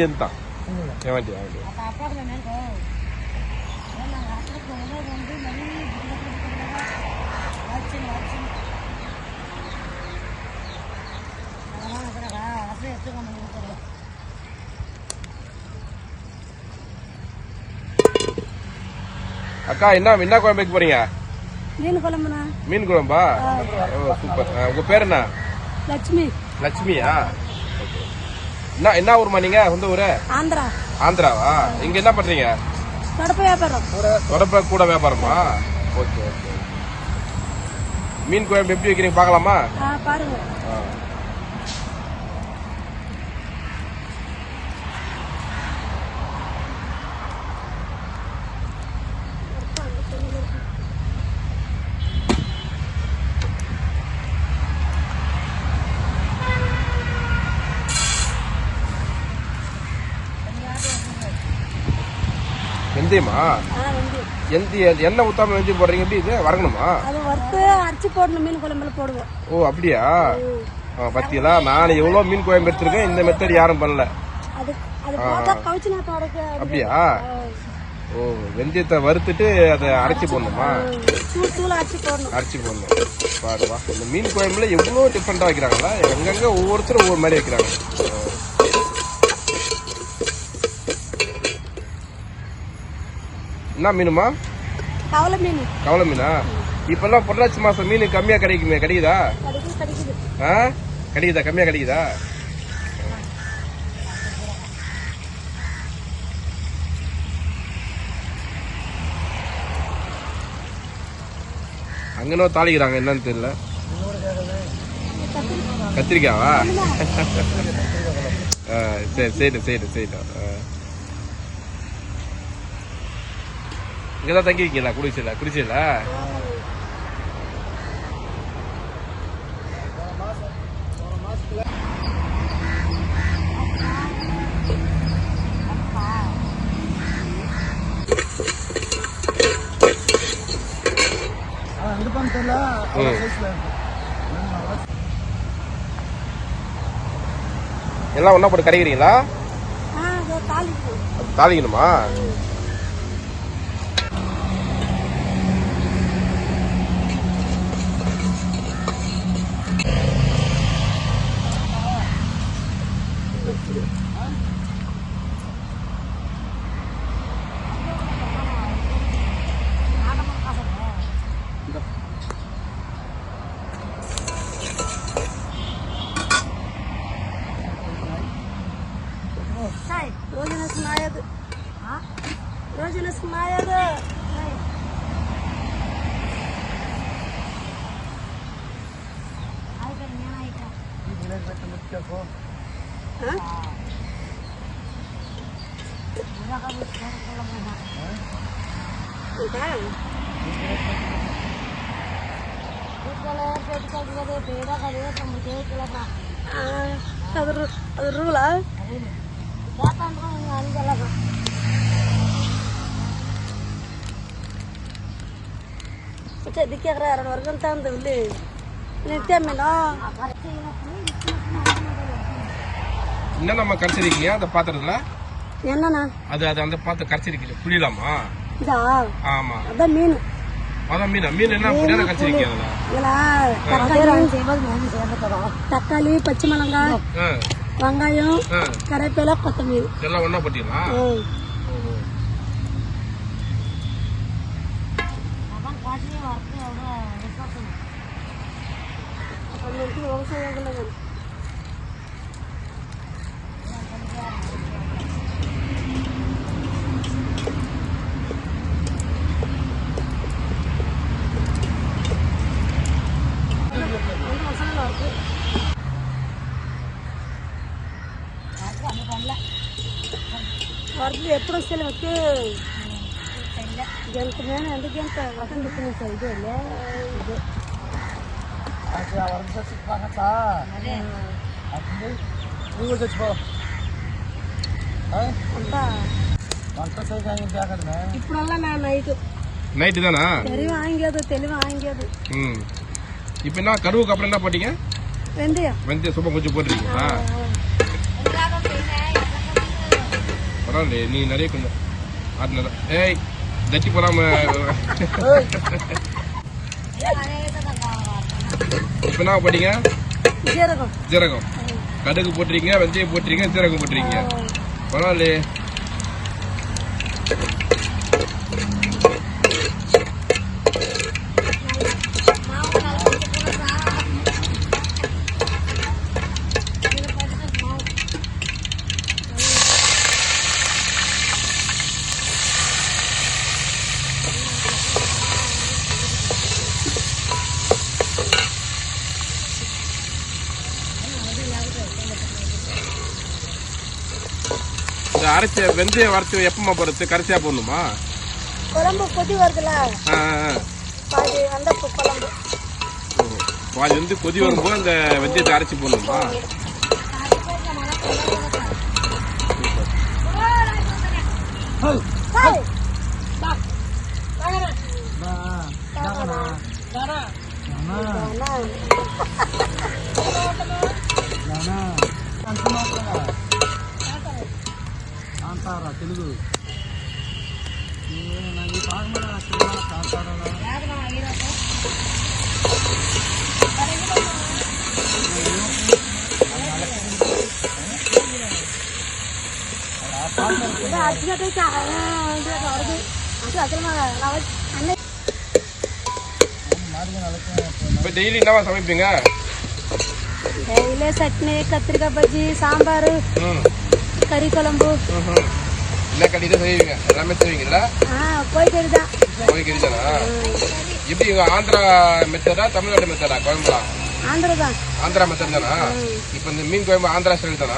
வண்டி தான் என் வண்டி வண்டி அக்கா என்ன என்ன குழம்பு வைக்க போறீங்க? மீன் குழம்புண்ணா. மீன் குழம்பா? சூப்பர். உங்க பேர் என்ன? லட்சுமி. லட்சுமியா. என்ன என்ன ஊருமா நீங்க? சொந்த ஊரு? ஆந்திரா. ஆந்திராவா? இங்க என்ன பண்றீங்க? கடப்பு வியாபாரம். தொடப்ப கூட வியாபாரமா? Okay okay. மீன் குழம்பு எப்படி வைக்கிறீங்க? பார்க்கலாமா? பாருங்க. வெந்தயமா ஆ வந்து எந்த எண்ணெய் ஊத்தாம வெந்தயம் போடுறீங்க? எப்படி இது வரணுமா? அது வறுத்து அரைச்சி போடணும் மீன் குழம்புல போடுவோம். ஓ அப்படியா? பாத்தீங்களா? நான் எவ்வளவு மீன் குழம்பு எடுத்திருக்கேன் இந்த மெத்தட் யாரும் பண்ணல. அப்படியா? ஓ வெந்தயத்தை வறுத்துட்டு அதை அரைச்சி போடணுமா? அரைச்சி போடணும். பாருவா இந்த மீன் குழம்புல எவ்வளோ டிஃப்ரெண்டா வைக்கிறாங்களா? எங்கெங்க ஒவ்வொருத்தரும் ஒவ்வொரு மாதிரி வைக்கிறாங்க. என்ன மீனுமா? கவலை மீன். கவலை மீனா? இப்பெல்லாம் பொள்ளாச்சி மாசம் மீன் கம்மியா கிடைக்குமே கிடைக்குதா? ஆ? கிடைக்குதா? கம்மியா கிடைக்குதா? அங்கனோ தாளிக்கிறாங்க என்னன்னு தெரியல. கத்திரிக்காவா? ஆ, சரி சரி சரி சரி. இங்கதான் தங்கி இருக்கீங்களா குடிசையில? குடிசையில. எல்லாம் ஒண்ணா போட்டு கடைக்கிறீங்களா? ஆ அதோ தாளிப்பு. தாளிக்கணுமா? ಅದು ಅದು ರೂಲಾ ಅದಕ್ಕೆ ಎರಡು ವರ್ಗಂತ ಅಂದವ್ಲಿ ನಿತ್ಯ ಮೀನು என்ன நம்ம கரைச்சிருக்கீங்க? அந்த பாத்திரத்துல? என்னண்ணா? அது அது அந்த பாத்திரம் கரைச்சிருக்கீங்க. புளியலாமா? இதா? ஆமா. அதான் மீன். அதான் மீன்? மீன் என்ன? புளியான கரைச்சிருக்கீங்க தக்காளி. பச்சை மிளகாய் வெங்காயம். கரைப்பேல கொத்தமல்லி. எல்லாம் ஒண்ணா போட்டீங்களா? விவசாயிகள் தான். వరకు ఎప్పుడు వస్తే వచ్చి గంట నేను ఎందుకు గంట వసం చెప్పిన ఇది ఇది నువ్వు చచ్చిపో అంతా వంట చేయడానికి జాగ్రత్త ఇప్పుడల్లా నా నైట్ நைட்டு தானா తెలివి ఆంగేదు తెలివి ఆంగేదు ம் இப்போ என்ன கருவுக்கு அப்புறம் என்ன போட்டீங்க వెందయ్య வெந்தய சூப்பர் கொஞ்சம் போட்டுருக்கீங்களா பரவாயில்லையே நீ நிறைய கொஞ்சம் ஆட்டினதா ஏய் தட்டி போடாம. இப்போ என்ன போட்டீங்க? ஜீரகம். ஜீரகம். கடுகு போட்டுறீங்க வெந்தயம் போட்டுறீங்க ஜீரகம் போட்டுறீங்க பரவாயில்லையே. அரைச்ச வெந்தயம் வரைச்சி எப்பமா போடுறது கரைச்சியா போடணுமா குழம்பு கொதி வருதுல. பாதி வந்த குழம்பு. பாதி வந்து கொதி வரும்போது அந்த வெந்தயத்தை அரைச்சி போடணுமா இப்போ டெய்லி என்னவா சமைப்பீங்க டெய்லி சட்னி கத்திரிக்காய் பஜ்ஜி சாம்பார் ம் கறி குழம்பு ம்ஹும். என்ன கடி தான் செய்வீங்க? எல்லாமே செய்வீங்கல்ல? ஆ போய்கறி தான் கோழி கறி தானா எப்படி ஆந்திரா மெத்தடா தமிழ்நாடு மெத்தடா குழம்புலாம் ஆந்திரா தான் ஆந்திரா மெத்தட் தானா? இப்போ இந்த மீன் குழம்பு ஆந்திரா ஸ்டைல் தானா?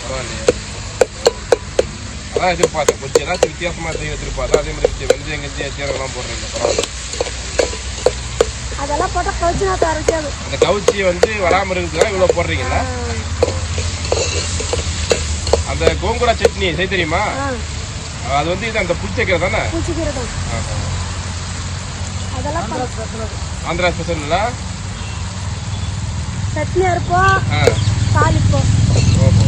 பரவாயில்லையே. அதான் எதிர்பார்த்தேன். கொஞ்சம் ஏதாச்சும் வித்தியாசமா செய்ய எதிர்பார்த்தேன். அதே மாதிரி வெந்தயம் கஞ்சி சீரகம்லாம் போடுறீங்க. பரவாயில்ல. அதெல்லாம் போட்டால் கவுச்சு அந்த கவுச்சி வந்து வராம இருக்கிறதுக்காக இவ்வளவு போடுறீங்களா அந்த கோங்குரா சட்னி செய்ய தெரியுமா? அது வந்து இது அந்த புளிச்சக்கீரை தானே? பூச்சிக்கீரை தான். அதெல்லாம் ஆந்திரா ஸ்பெஷல்ல சட்னி அரைப்போம் தாளிப்போம். ஓஹோ.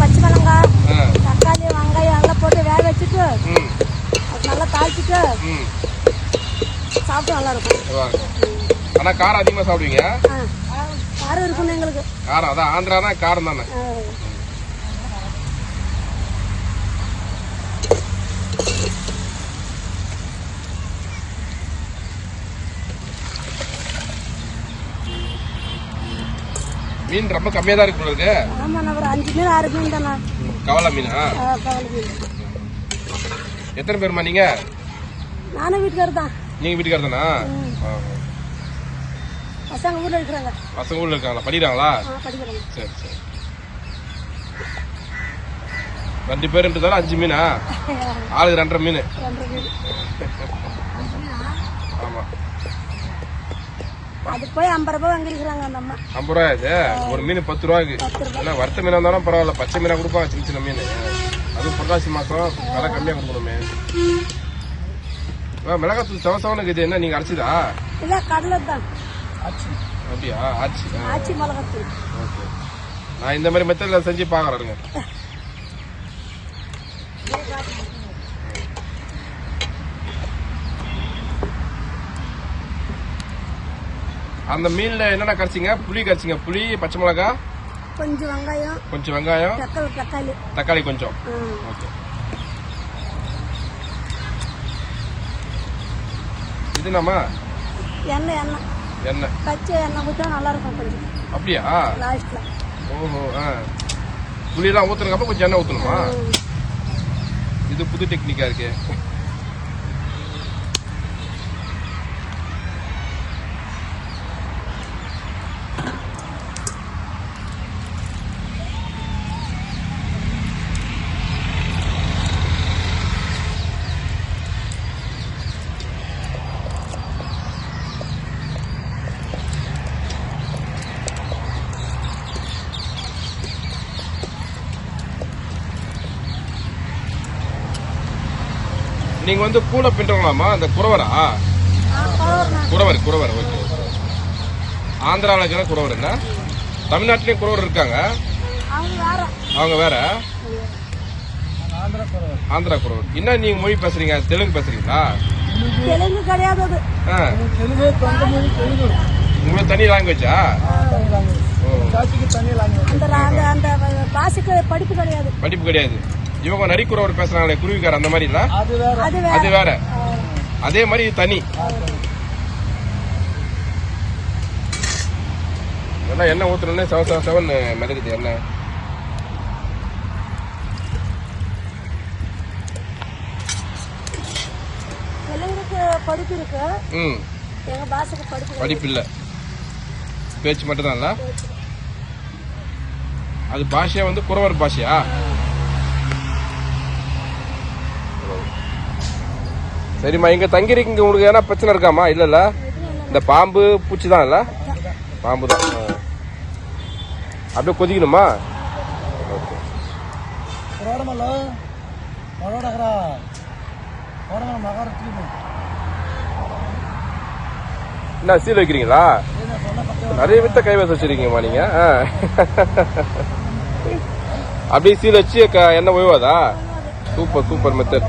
பச்சை மிளகாய் தக்காளி வெங்காயம் எல்லாம் போட்டு வேக வச்சுட்டு ம். அது நல்லா தாளிச்சிட்டு ம். சாப்பிட்டு நல்லா இருக்கும். நல்லா இருக்கும். ஆனா காரம் அதிகமா சாப்பிடுவீங்க? காரம் இருக்கணும் எங்களுக்கு. காரம் அதான் ஆந்திரானா காரம் தானே மீன் ரொம்ப கம்மியா தான் இருக்கு. ஒரு அஞ்சு மீன் ஆறு மீன் தானே கவலை மீனா? கவலை மீன். எத்தனை பேருமா நீங்க? நானும் வீட்டுக்காரர் தான். நீங்க வீட்டுக்கார தானா. பசங்க ஊர்ல இருக்கிறாங்க. பசங்க ஊர்ல இருக்காங்களா? படிக்கிறாங்களா? சரி சரி. ரெண்டு பேருன்றதால அஞ்சு மீனா? ஆளுக்கு ரெண்டரை மீன் ரெண்டு மீன் ஆமா அது போய் ஐம்பது ரூபாய் வாங்கிருக்கிறாங்க அந்த அம்மா. ஐம்பது ரூபா இது? ஒரு மீன் பத்து ரூபாய்க்கு. ரூபாய். ஏன்னா வறுத்த மீனா இருந்தாலும் பரவாயில்ல. பச்சை மீனா கொடுப்பாங்க சின்ன சின்ன மீன். அதுவும் புரட்டாசி மாசம் விலை கம்மியா கொடுக்கணுமே. ஆ, மிளகாத்தூள் செவ செவனுக்கு இது என்ன? நீங்க அரைச்சதா? இல்லை கடலை தான். ஆச்சு. அப்படியா? ஆச்சு. ஆச்சி மிளகாத்தூள். ஓகே. நான் இந்த மாதிரி மெத்தட்ல செஞ்சு பாக்குறேங்க அந்த மீன்ல என்னென்ன கரைச்சிங்க? புளி கரைச்சிங்க. புளி பச்சை மிளகா? கொஞ்சம் வெங்காயம். கொஞ்சம் வெங்காயம்? தக்காளி தக்காளி. கொஞ்சம். ஓகே. இது நம்ம எண்ணெய் எண்ணெய். எண்ணெய். பச்சை எண்ணெய் ஊற்றா நல்லா இருக்கும் கொஞ்சம். அப்படியா? லாஸ்ட்ல ஓஹோ ஆ. புளியெல்லாம் ஊத்துறதுக்கு கொஞ்சம் எண்ணெய் ஊற்றணுமா இது புது டெக்னிக்கா இருக்கே. நீங்க வந்து கூட பின்றவங்களாமா அந்த குறவரா? குறவர் குறவர் ஓகே ஆந்திராவில் இருக்கிற குறவர் என்ன? தமிழ்நாட்டிலேயும் குறவர் இருக்காங்க. அவங்க வேற. ஆந்திரா குரல் என்ன நீங்க மொழி பேசுறீங்க? தெலுங்கு பேசுறீங்களா? தெலுங்கு கிடையாது உங்களுக்கு தனி லாங்குவேஜா படிப்பு கிடையாது. இவங்க நரிக்குறவர் பேசுறாங்களே குருவிக்கார் அந்த மாதிரி தான் அது வேற. அதே மாதிரி தனி. எல்லாம் எண்ணெய் ஊத்துறோன்னே செவன் செவன் செவன் மிதக்குது. எண்ணெய் படிப்பு இல்ல. பேச்சு மட்டும் தான்ல அது பாஷையா வந்து குறவர் பாஷையா? சரிம்மா இங்கே தங்கிருக்கீங்க உங்களுக்கு எதனா பிரச்சனை இருக்காம்மா? இல்லைல்ல? இந்த பாம்பு பூச்சி தான் இல்லை? பாம்பு தான். அப்படியே கொதிக்கணுமா? ஓகே. என்ன சீல் வைக்கிறீங்களா? நிறைய வித்த கைவாசம் வச்சிருக்கீங்கம்மா நீங்க. அப்படியே சீல் வச்சு எண்ணெய் ஓய்வாதா? Super super method.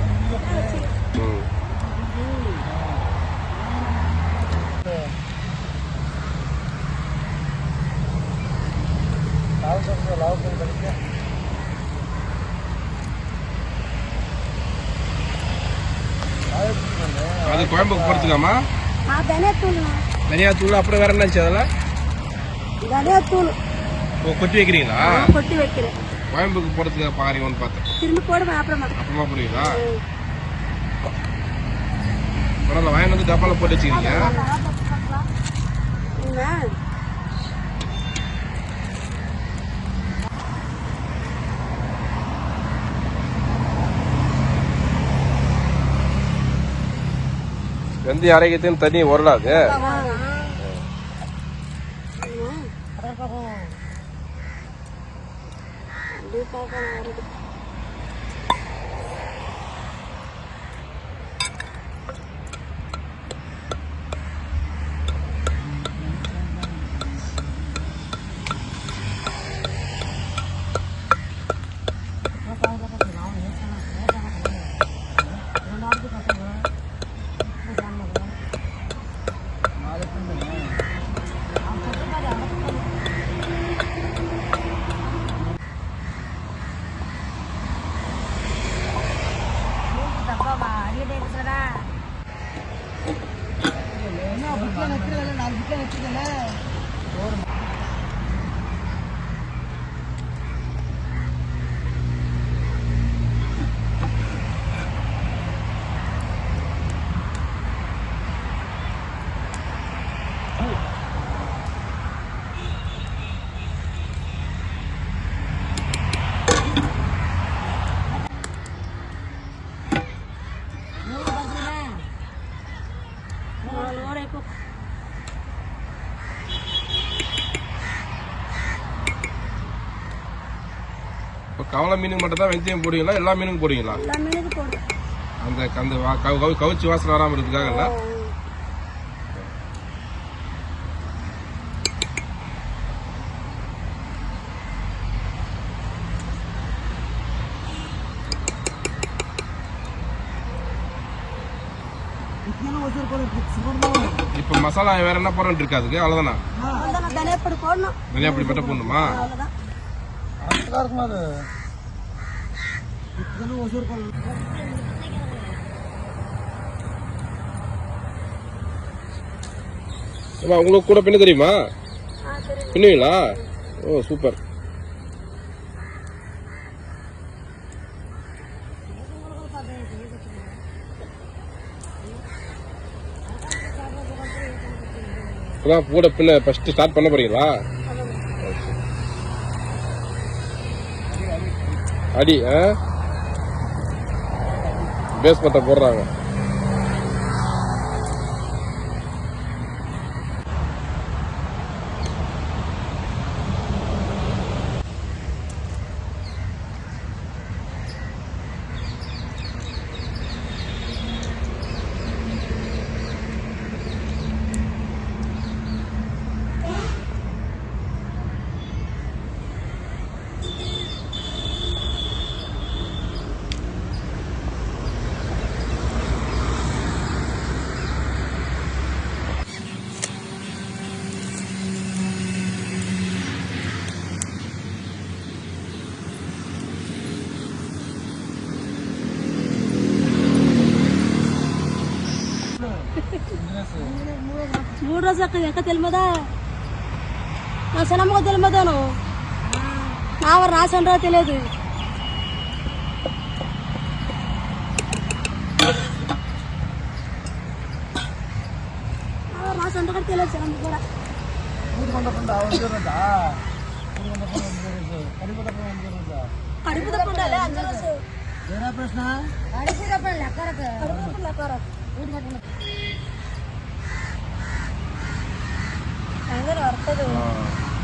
குழம்புக்கு ஆ தனியாத்தூள். தனியா தூள் அப்புறம் வேற என்னாச்சு அதெல்லாம் தனியாத்தூள். ஓ கொட்டி வைக்கிறீங்களா? கொட்டி வைக்கிறேன். குழம்புக்கு போறதுக்கு பாருங்கன்னு பார்த்தேன். திரும்பி போடுவேன் அப்புறமா. அப்புறமா போடுவீங்களா பரவாயில்ல வாங்கி வந்து டப்பால போட்டு வச்சுக்கிறீங்க. என்ன வெந்தயம் தண்ணி வரலாது அப்படியே வருது நூறு இப்போ இப்போ கவலை மீனுக்கு மட்டும் தான் வெந்தயம் போடுவீங்களா? எல்லா மீனுக்கும் போடுவீங்களா? எல்லா மீனுக்கு போடுவேன் அந்த அந்த வா- கவு- கவு- கவுச்சி வாசனை வராமல் இருக்கிறதுக்காகல இப்போ மசாலா வேற என்ன போறோம்னு இருக்காதுக்கு அவ்வளோதானா அவ்வளோதான் தனியாப்பொடி போடணும். தனியா அப்படி மட்டும் போடணுமா? அம்மா உங்களுக்கு கூட பின்ன தெரியுமா பின்னுவீங்களா ஓ சூப்பர் இப்போதான் கூட பின்ன ஃபர்ஸ்ட் ஸ்டார்ட் பண்ண போறீங்களா? அடி ஆ பேஸ்மெண்ட்டை போடுறாங்க. போடுறாங்க అక్క ఎక్క తెలియదా నా సనమ్మగా తెలియదాను నా వారు రాసండ్రా తెలియదు రాసండ్ర కూడా తెలియదు సనమ్మ కూడా ఊరు కొండకుండా వంజరంట ఊరు కొండకుండా వంజరంట కడిపడకుండా వంజరంట కడుపు తప్పండాలి అంజలు ఏనా ప్రశ్న కడుపు తప్పండి లెక్కర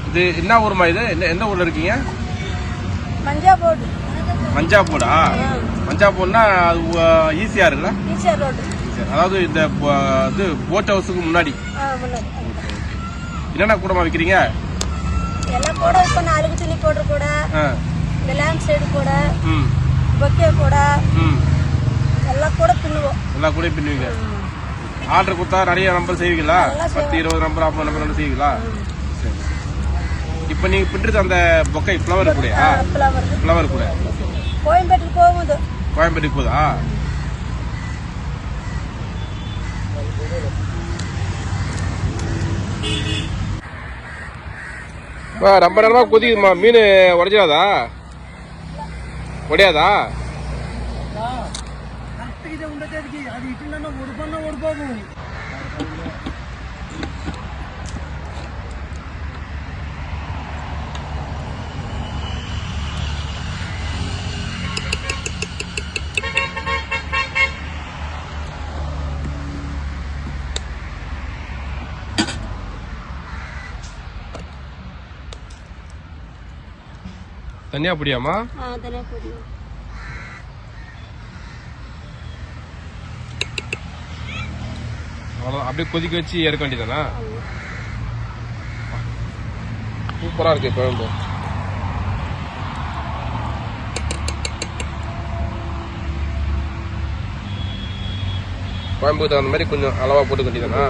இது என்ன ஊருமா இது? என்ன எந்த ஊர்ல இருக்கீங்க? மஞ்சா போர்டு மஞ்சாப்பூடா மஞ்சாப்பூர்னா அது ஈஸியா இருக்குல்ல? அதாவது இந்த இது போட் ஹவுஸுக்கு முன்னாடி. என்னென்ன கூடமா விற்கிறீங்க எல்லாம் கூட இப்போ நாலுக்கு துணி போடுற கூட ஆ. இந்த லேம்ப் சைடு கூட ம். பொக்கே கூட ம். எல்லாம் கூட பின்னுவோம். எல்லா கூடயும் பின்னுவீங்க. ஆர்டர் கொடுத்தா நிறைய நம்பர் செய்வீங்களா? பத்து இருபது நம்பர் ஐம்பது நம்பர் செய்வீங்களா? சரி இப்போ நீங்க பின்றது அந்த பொக்கை ஃப்ளவர் கூடயா? ஃப்ளவர் கூட. கோயம்பேட்டுக்கு போகும்போது. கோயம்பேட்டுக்கு போதா ரொம்ப நேரமா கொதிக்குதுமா மீன் உடைஞ்சாதா உடையாதா? కరెక్ట్ ఇదే ఉండేది అది ఇటుండన్నా ఒడిపన్నా ఒడిపోదు தனியா பிடியாமா ஆ தனியாக அவ்வளோ அப்படியே கொதிக்க வச்சு இறக்க வேண்டியதானா சூப்பராக இருக்கு குழம்பு குழம்புக்கு தகுந்த மாதிரி கொஞ்சம் அளவாக போட்டுக்க வேண்டியதானா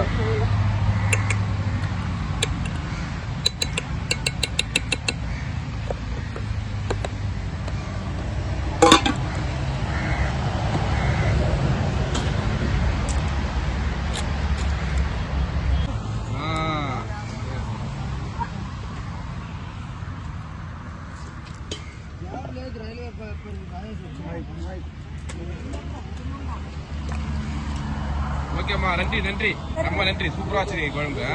ஓகேம்மா நன்றி நன்றி. ரொம்ப நன்றி. சூப்பரா குழம்பு